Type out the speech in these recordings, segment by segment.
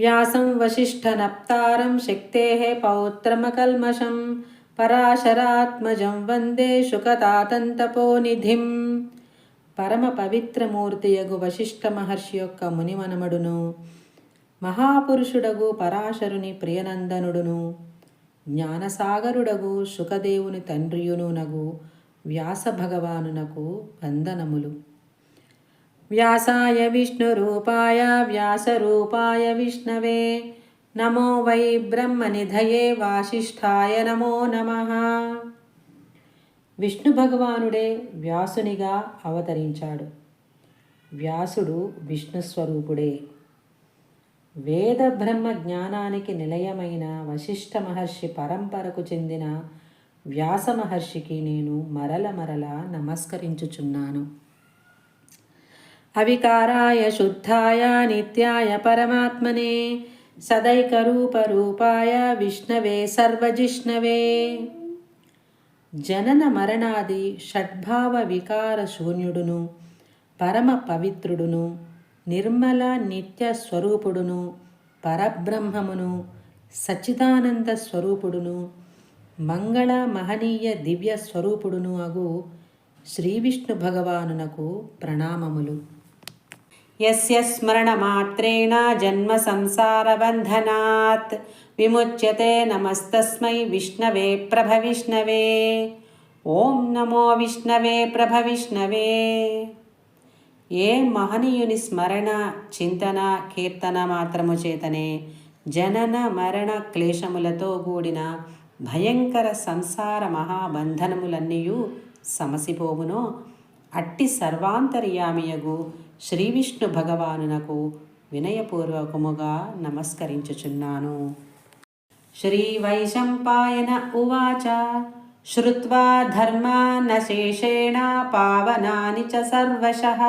వ్యాసం వశిష్ఠనప్తారం శక్తేः పౌత్రమకల్మషం పరాశరాత్మజం వందే శుకతాతంతపోనిధిం పరమ పవిత్రమూర్తియగు వశిష్ఠ మహర్షి యొక్క మునిమనమడును మహాపురుషుడగు పరాశరుని ప్రియనందనుడును జ్ఞానసాగరుడగు శుకదేవుని తండ్రియునునగు వ్యాస భగవానునకు వందనములు. వ్యాసాయ విష్ణురూపాయ వ్యాసరూపాయ విష్ణవే. నమో వై బ్రహ్మనిధయే వాసిష్ఠాయ నమో నమః. విష్ణు భగవానుడే వ్యాసునిగా అవతరించాడు. వ్యాసుడు విష్ణు స్వరూపుడే. వేద బ్రహ్మ జ్ఞానానికి నిలయమైన వశిష్ఠ మహర్షి పరంపరకు చెందిన వ్యాస మహర్షికి నేను మరల మరల నమస్కరించుచున్నాను. అవికారాయ శుద్ధాయ నిత్యాయ పరమాత్మనే సదైకరూపరూపాయ విష్ణవే సర్వజిష్ణవే. జనన మరణాది షడ్భావ వికార శూన్యుడును పరమ పవిత్రుడును నిర్మల నిత్య స్వరూపుడును పరబ్రహ్మమును సచ్చిదానంద స్వరూపుడును మంగళ మహనీయ దివ్య స్వరూపుడును అగు శ్రీ విష్ణు భగవానునకు ప్రణామములు. యస్య స్మరణమాత్రేణ జన్మ సంసారబంధనాత్ విముచ్యతే నమస్తస్మై విష్ణవే ప్రభ విష్ణవే ఓం నమో విష్ణవే ప్రభ విష్ణవే ఏ మహనీయుని స్మరణ చింతన కీర్తన మాత్రము చేతనే జనన మరణ క్లేశములతో కూడిన భయంకర సంసార మహాబంధనములన్నీయు సమసిపోవునో అట్టి సర్వాంతర్యామియగు శ్రీ విష్ణు భగవానునకు వినయపూర్వకముగా నమస్కరించుచున్నాను. శ్రీ వైశంపాయన ఉవాచ శ్రుత్వా ధర్మాన్నశేషేణ పావనాని చ సర్వశః.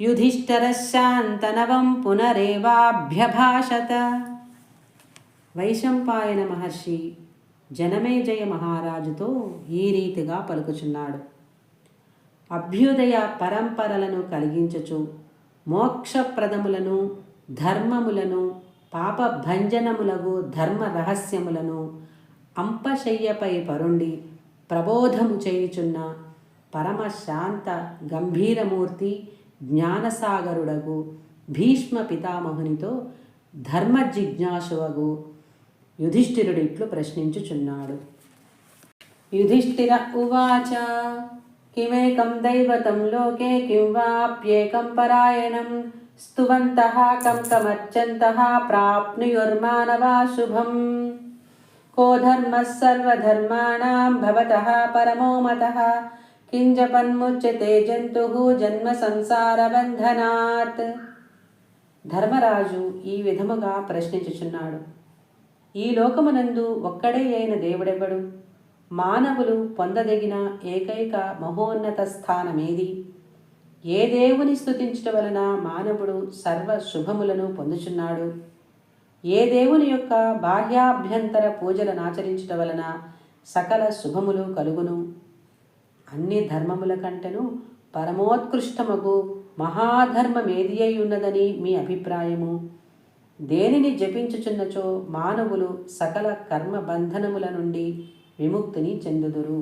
యుధిష్ఠరశాంతనవం పునరేవాభ్యభాషత. వైశంపాయన మహర్షి జనమేజయ మహారాజుతో ఈ రీతిగా పలుకుచున్నాడు. అభ్యుదయ పరంపరలను కలిగించుచు మోక్షప్రదములను ధర్మములను పాపభంజనములగు ధర్మ రహస్యములను అంపశయ్యపై పరుండి ప్రబోధము చేయుచున్న పరమశాంత గంభీరమూర్తి జ్ఞానసాగరుడగు భీష్మ పితామహునితో ధర్మ జిజ్ఞాసువగు యుధిష్ఠిరుడిట్లు ప్రశ్నించుచున్నాడు. యుధిష్ఠిర ఉవాచ किमेकं दैवतं लोके किं वाप्येकं परायणं स्तुवन्तः कं कमर्चन्तः प्राप्नुयुर्मानवा शुभम् को धर्मः सर्वधर्माणां भवतः परमो मतः किञ्जपन्मुच्यते జంతువు జన్మ సంసార బంధనాత్ ధర్మరాజు ఈ విధముగా ప్రశ్నించుచున్నాడు ఈ లోకమునందు ఒక్కడే అయిన దేవుడెవ్వడు మానవులు పొందదగిన ఏకైక మహోన్నత స్థానమేది? ఏ దేవుని స్థుతించడం వలన మానవుడు సర్వ శుభములను పొందుచున్నాడు? ఏ దేవుని యొక్క బాహ్యాభ్యంతర పూజలను ఆచరించడం వలన సకల శుభములు కలుగును? అన్ని ధర్మముల కంటెను పరమోత్కృష్టమగు మహాధర్మమేది అయి ఉన్నదని మీ అభిప్రాయము? దేనిని జపించుచున్నచో మానవులు సకల కర్మ బంధనముల నుండి ವಿಮುಕ್ತನಿ ಚೆಂದುದುರು